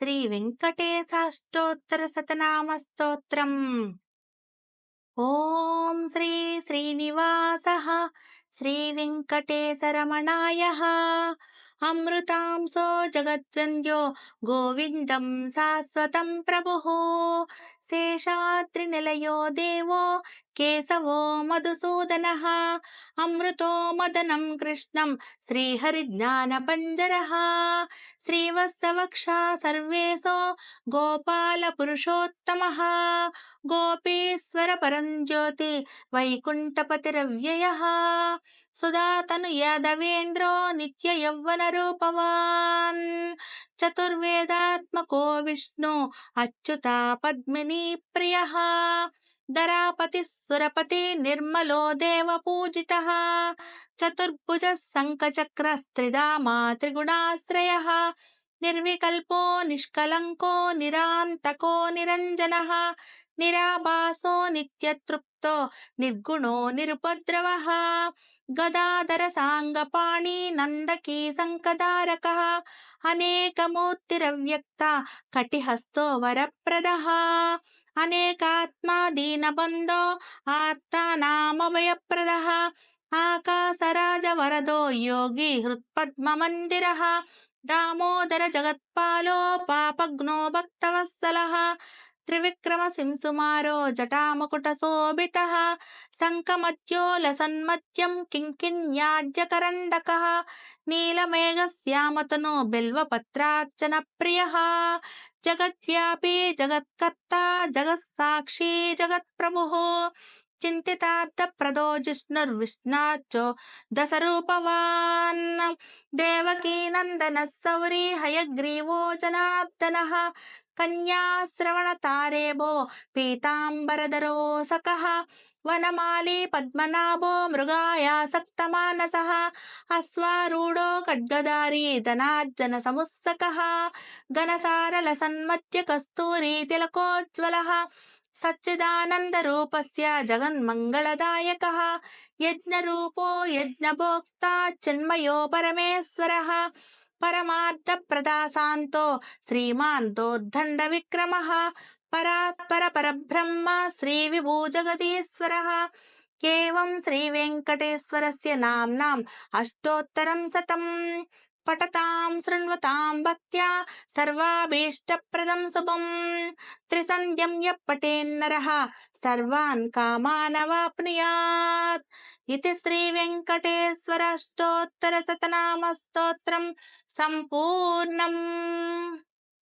శ్రీ వెంకటేశాష్టోత్తర శతనామ స్తోత్రం ఓం శ్రీ శ్రీనివాస శ్రీ వెంకటేశరమణాయ. అమృతాంసో జగత్సంధ్యో గోవిందం శాశ్వతం ప్రభు శేషాద్రినిలయో దేవో కేశవో మధుసూదన అమృతో మదనం కృష్ణం శ్రీహరిజ్ఞానపంజర శ్రీవత్సవక్షా సర్వేశో గోపాల పురుషోత్తమ గోపీశ్వర పరం జ్యోతి వైకుంఠపతిరవ్యయ సుధాతను యాదవేంద్రో నిత్య యౌవన रूपवान्। चतुर्वेदात्मको विष्णु, अच्युता पद्मिनी प्रियः। दरापतिः सुरपति निर्मलो देवपूजितः। चतुर्भुजः शङ्खचक्रस्त्रिधामा त्रिगुणाश्रयः निर्विकल्पो निष्कलङ्को निरान्तको निरञ्जनः। ನಿರಾಭಾಸೋ ನಿತ್ಯತೃಪ್ತೋ ನಿರ್ಗುಣೋ ನಿರುಪದ್ರವ ಗದಾಧರ ಸಾಂಗಪಾಣಿ ನಂದಕಿ ಸಂಕದಾರಕಃ ಅನೇಕ ಮೂರ್ತಿರವ್ಯಕ್ತ ಕಟಿಹಸ್ತೋ ವರಪ್ರದ ಅನೇಕಾತ್ಮ ದೀನಬಂಧೋ ಆರ್ತ ನಾಮಭಯಪ್ರದಃ ಆಕಾಶರಾಜ ವರದೋ ಯೋಗಿ ಹೃತ್ಪದ್ಮ ಮಂದಿರ ದಾಮೋದರ ಜಗತ್ಪಾಲೋ ಪಾಪಗ್ನೋ ಭಕ್ತವತ್ಸಲ త్రివిక్రమ సింసుమారో జటాముకుట శోభిత శంఖమత్యోల సన్మత్యం కింకిణ్యాడ్యకరండక నీలమేఘశ్యామతను బిల్వపత్రార్చన ప్రియ జగద్వ్యాపీ జగత్కర్త జగత్సాక్షి జగత్ప్రభు చింతితార్థప్రదో జిష్ణుర్విష్ణాచో దశరూపవాన్ దేవకీనందన సౌరీ హయగ్రీవో జనార్దన ಕನ್ಯಾಶ್ರವಣ ತಾರೇಭೋ ಪೀತಾಂಬರದರೋ ಸಖಃ ವನಮಾಲಿ ಪದ್ಮನಾಭೋ ಮೃಗಾಯ ಮೃಗಾಯಾಸಕ್ತಮಾನಸಃ ಅಶ್ವಾರೂಢೋ ಖಡ್ಗಧಾರಿ ಧನಾಜ್ಜನ ಸಮುತ್ಸಕಃ ಘನಸಾರಲಸನ್ಮತ್ಯ ಕಸ್ತೂರಿ ತಿಲಕೋಜ್ವಲಃ ಸಚ್ಚಿದಾನಂದರೂಪಸ್ಯ ಜಗನ್ಮಂಗಳದಾಯಕಃ ಯಜ್ಞರೂಪೋ ಯಜ್ಞಭೋಕ್ತಾ ಚಿನ್ಮಯೋ ಪರಮೇಶ್ವರಃ పరమార్థప్రదాశాంతో శ్రీమాన్ దోర్దండ విక్రమः పరాత్పర పరబ్రహ్మ శ్రీ విభూజగదీశ్వర ఏవం శ్రీ వెంకటేశ్వరస్య నామ్నాం అష్టోత్తరం శతం పఠతాం శృణ్వతాం భక్త్యా సర్వాభీష్టప్రదం శుభం త్రిసంధ్యం యప్పటేన్నరః సర్వాన్ కామానవాప్నుయాత్ ఇది శ్రీ వెంకటేశ్వర అష్టోత్తర శతనామ స్తోత్రం సంపూర్ణం